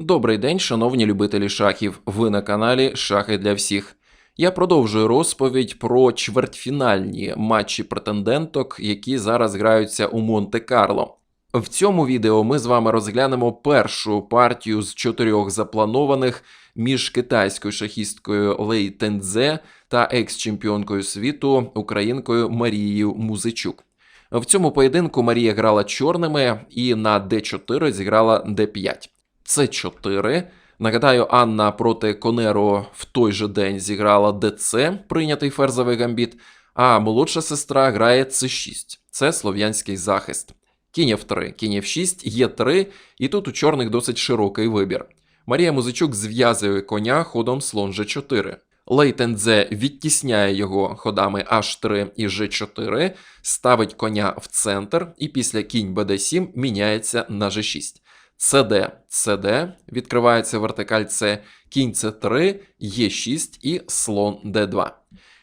Добрий день, шановні любителі шахів. Ви на каналі Шахи для всіх. Я продовжую розповідь про чвертьфінальні матчі претенденток, які зараз граються у Монте-Карло. В цьому відео ми з вами розглянемо першу партію з чотирьох запланованих між китайською шахісткою Лей Тензе та екс-чемпіонкою світу українкою Марією Музичук. В цьому поєдинку Марія грала чорними і на d4 зіграла d5. С4. Нагадаю, Анна проти Конеро в той же день зіграла ДЦ, прийнятий ферзовий гамбіт, а молодша сестра грає С6. Це слов'янський захист. Кінь F3, кінь F6, Е3, і тут у чорних досить широкий вибір. Марія Музичук зв'язує коня ходом слон G4. Лейтензе відтісняє його ходами H3 і G4, ставить коня в центр, і після кінь BD7 міняється на G6. CD, CD, відкривається вертикаль С, кінь С3, Е6 і слон Д2.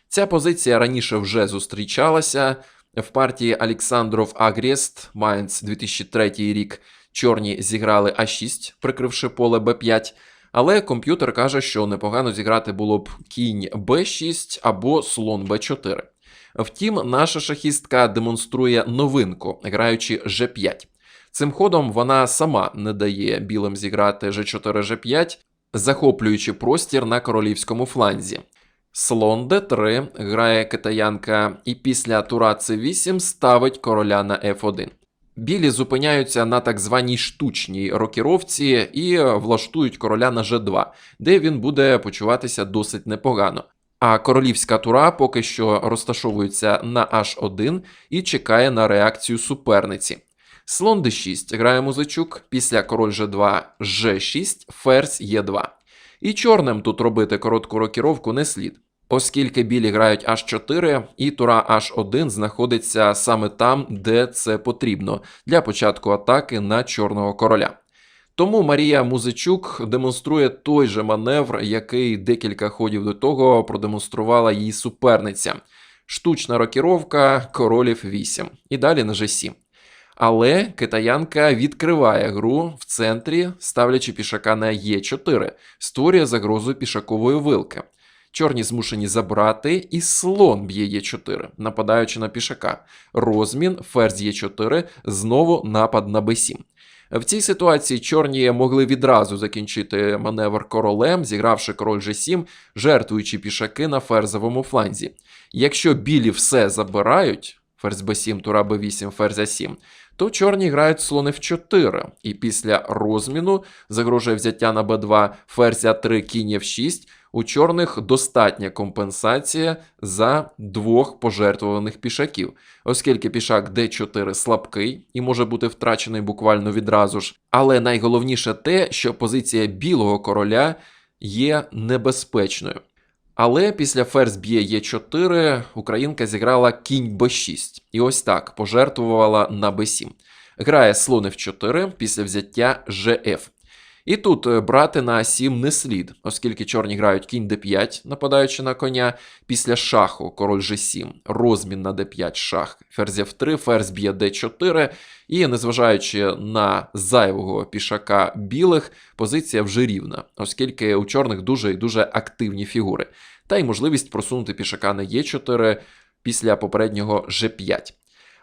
Ця позиція раніше вже зустрічалася в партії Олександров Агрест, Майнц 2003 рік. Чорні зіграли А6, прикривши поле Б5, але комп'ютер каже, що непогано зіграти було б кінь Б6 або слон Б4. Втім, наша шахістка демонструє новинку, граючи G5. Цим ходом вона сама не дає білим зіграти G4 G5, захоплюючи простір на королівському фланзі. Слон d3 грає китаянка і після тура c8 ставить короля на f1. Білі зупиняються на так званій штучній рокіровці і влаштують короля на g2, де він буде почуватися досить непогано. А королівська тура поки що розташовується на h1 і чекає на реакцію суперниці. Слон d6 грає музичук, після король g2, g6, ферзь e2. І чорним тут робити коротку рокіровку не слід, оскільки білі грають h4, і тура h1 знаходиться саме там, де це потрібно для початку атаки на чорного короля. Тому Марія Музичук демонструє той же маневр, який декілька ходів до того продемонструвала її суперниця. Штучна рокіровка, королів 8. І далі на g7. Але китаянка відкриває гру в центрі, ставлячи пішака на Е4, створює загрозу пішакової вилки. Чорні змушені забрати, і слон б'є Е4, нападаючи на пішака. Розмін, ферзь Е4, знову напад на Б7. В цій ситуації чорні могли відразу закінчити маневр королем, зігравши король G7, жертвуючи пішаки на ферзовому фланзі. Якщо білі все забирають, ферзь Б7, тура Б8, ферзь А7, то чорні грають слон F4, і після розміну загрожує взяття на Б2, ферзь А3, кінь F6, у чорних достатня компенсація за двох пожертвуваних пішаків, оскільки пішак d4 слабкий і може бути втрачений буквально відразу ж. Але найголовніше те, що позиція білого короля є небезпечною. Але після ферзь б'є Е4 українка зіграла кінь Б6 і ось так пожертвувала на Б7. Грає слон F4 після взяття ЖФ. І тут е, брати на А7 не слід, оскільки чорні грають кінь d5, нападаючи на коня. Після шаху король G7, розмін на d5 шах, ферзь F3, ферзь б'є d4. І незважаючи на зайвого пішака білих, позиція вже рівна, оскільки у чорних дуже і дуже активні фігури, та й можливість просунути пішака на Е4 після попереднього G5.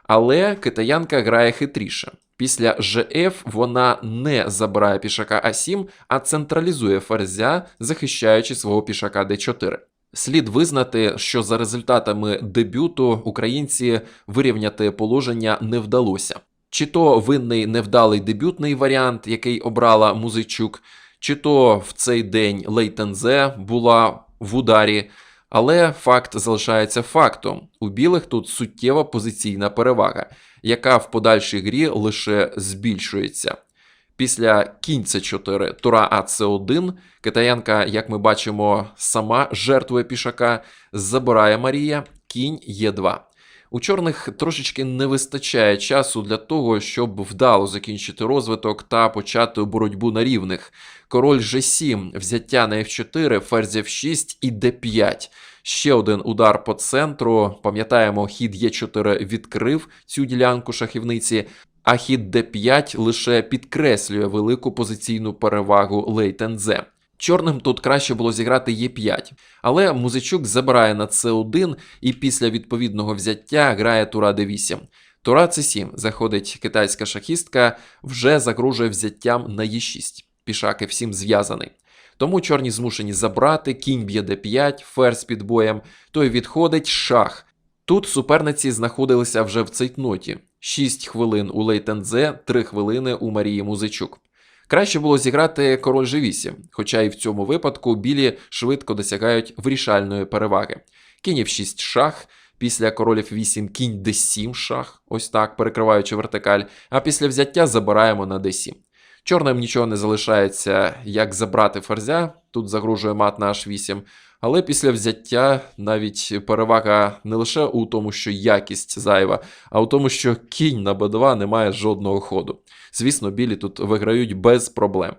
Але китаянка грає хитріше. Після GF вона не забирає пішака А7, а централізує ферзя, захищаючи свого пішака d4. Слід визнати, що за результатами дебюту українці вирівняти положення не вдалося. Чи то винний невдалий дебютний варіант, який обрала Музичук, чи то в цей день Лейтензе була в ударі. Але факт залишається фактом: у білих тут суттєва позиційна перевага, яка в подальшій грі лише збільшується. Після кінця 4 тура АЦ1 китаянка, як ми бачимо, сама жертвує пішака, забирає Марія, кінь Е2. У чорних трошечки не вистачає часу для того, щоб вдало закінчити розвиток та почати боротьбу на рівних. Король G7, взяття на F4, ферзь F6 і D5. Ще один удар по центру. Пам'ятаємо, хід Е4 відкрив цю ділянку шахівниці. а хід d5 лише підкреслює велику позиційну перевагу лейтензе. Чорним тут краще було зіграти Е5, але Музичук забирає на С1 і після відповідного взяття грає тура d8. Тура c7 заходить китайська шахістка, вже загрожує взяттям на Е6. Пішак F7 зв'язаний. Тому чорні змушені забрати, кінь б'є d5, ферзь під боєм, той відходить шах. Тут суперниці знаходилися вже в цейтноті. 6 хвилин у Лейтензе, 3 хвилини у Марії Музичук. Краще було зіграти король G8, хоча і в цьому випадку білі швидко досягають вирішальної переваги. Кінь F6 шах, після король F8 кінь D7 шах, ось так, перекриваючи вертикаль, а після взяття забираємо на D7. Чорним нічого не залишається, як забрати ферзя, тут загрожує мат на H8, але після взяття навіть перевага не лише у тому, що якість зайва, а у тому, що кінь на b2 не має жодного ходу. Звісно, білі тут виграють без проблем.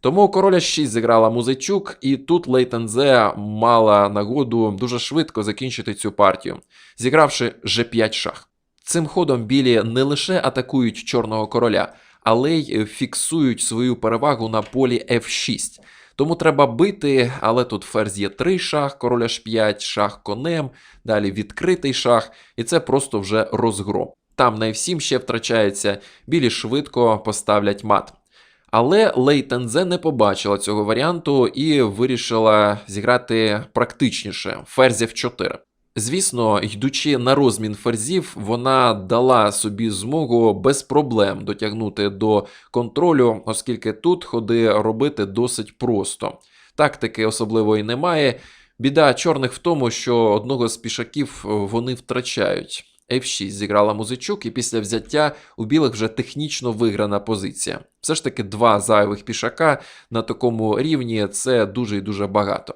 Тому короля 6 зіграла Музичук, і тут Лейтензе мала нагоду дуже швидко закінчити цю партію, зігравши G5 шах. Цим ходом білі не лише атакують чорного короля, але й фіксують свою перевагу на полі F6. Тому треба бити, але тут ферзь є 3 шах, король H5, шах конем, далі відкритий шах, і це просто вже розгром. Там на F7 ще втрачається, білі швидко поставлять мат. Але Лейтензе не побачила цього варіанту і вирішила зіграти практичніше ферзь F4. Звісно, йдучи на розмін ферзів, вона дала собі змогу без проблем дотягнути до контролю, оскільки тут ходи робити досить просто. Тактики особливої немає. Біда чорних в тому, що одного з пішаків вони втрачають. F6 зіграла музичук, і після взяття у білих вже технічно виграна позиція. Все ж таки, два зайвих пішака на такому рівні це дуже і дуже багато.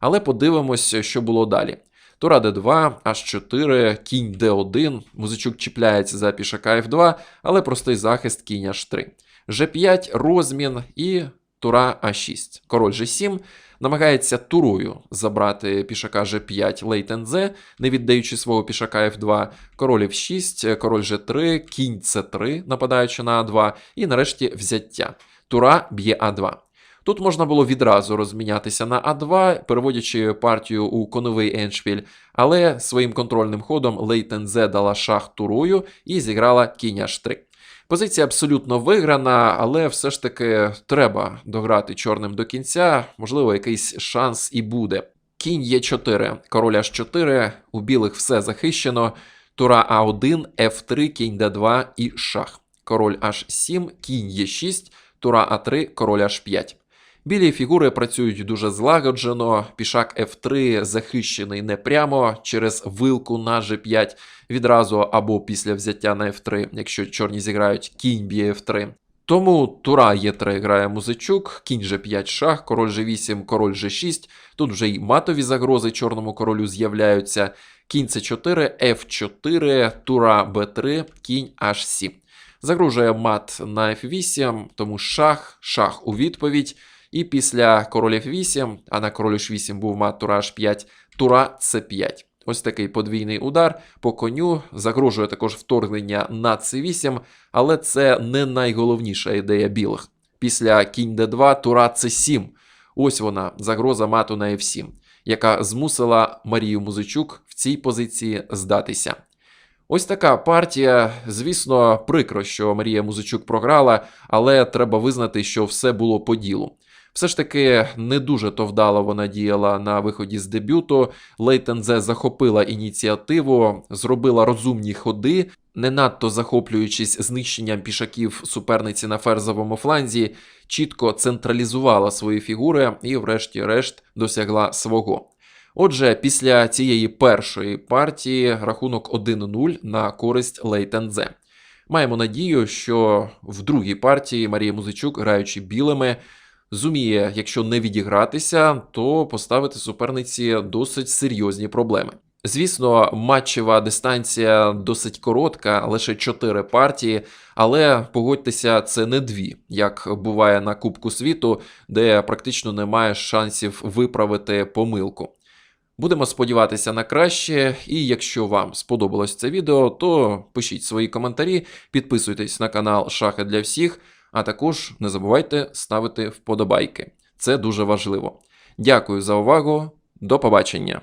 Але подивимось, що було далі. Тура d2, h4, кінь d1, музичук чіпляється за пішака f2, але простий захист кінь h3. G5, розмін і тура а6. Король G7 намагається турою забрати пішака G5 лейтензе, не віддаючи свого пішака F2, король F6, король G3, кінь C3, нападаючи на А2, і нарешті взяття. Тура б'є А2. Тут можна було відразу розмінятися на А2, переводячи партію у коновий еншпіль, але своїм контрольним ходом Лейтензе дала шах турою і зіграла кінь H3. Позиція абсолютно виграна, але все ж таки треба дограти чорним до кінця, можливо, якийсь шанс і буде. Кінь Е4, король H4, у білих все захищено. Тура А1, Ф3, кінь Д2 і шах. Король H7, кінь Е6, тура А3, король H5. Білі фігури працюють дуже злагоджено. Пішак F3 захищений не прямо через вилку на G5 відразу або після взяття на F3, якщо чорні зіграють кінь б'є F3. Тому тура Е3 грає музичук, кінь G5 шах, король G8, король G6. Тут вже й матові загрози чорному королю з'являються. Кінь С4, F4, тура Б3, кінь H7. Загружує мат на F8, тому шах, шах у відповідь. І після король F8, а на король H8 був мат тура H5, тура C5. Ось такий подвійний удар по коню. Загрожує також вторгнення на C8, але це не найголовніша ідея білих. Після кінь D2, тура C7. Ось вона, загроза мату на F7, яка змусила Марію Музичук в цій позиції здатися. Ось така партія. Звісно, прикро, що Марія Музичук програла, але треба визнати, що все було по ділу. Все ж таки не дуже то вдало вона діяла на виході з дебюту. Лейтензе захопила ініціативу, зробила розумні ходи, не надто захоплюючись знищенням пішаків суперниці на ферзовому фланзі, чітко централізувала свої фігури і, врешті-решт, досягла свого. Отже, після цієї першої партії рахунок 1-0 на користь Лейтензе. Маємо надію, що в другій партії Марія Музичук, граючи білими, зуміє, якщо не відігратися, то поставити суперниці досить серйозні проблеми. Звісно, матчева дистанція досить коротка, лише 4 партії, але погодьтеся, це не дві, як буває на Кубку світу, де практично немає шансів виправити помилку. Будемо сподіватися на краще, і якщо вам сподобалось це відео, то пишіть свої коментарі, підписуйтесь на канал Шахи для всіх, а також не забувайте ставити вподобайки. Це дуже важливо. Дякую за увагу. До побачення.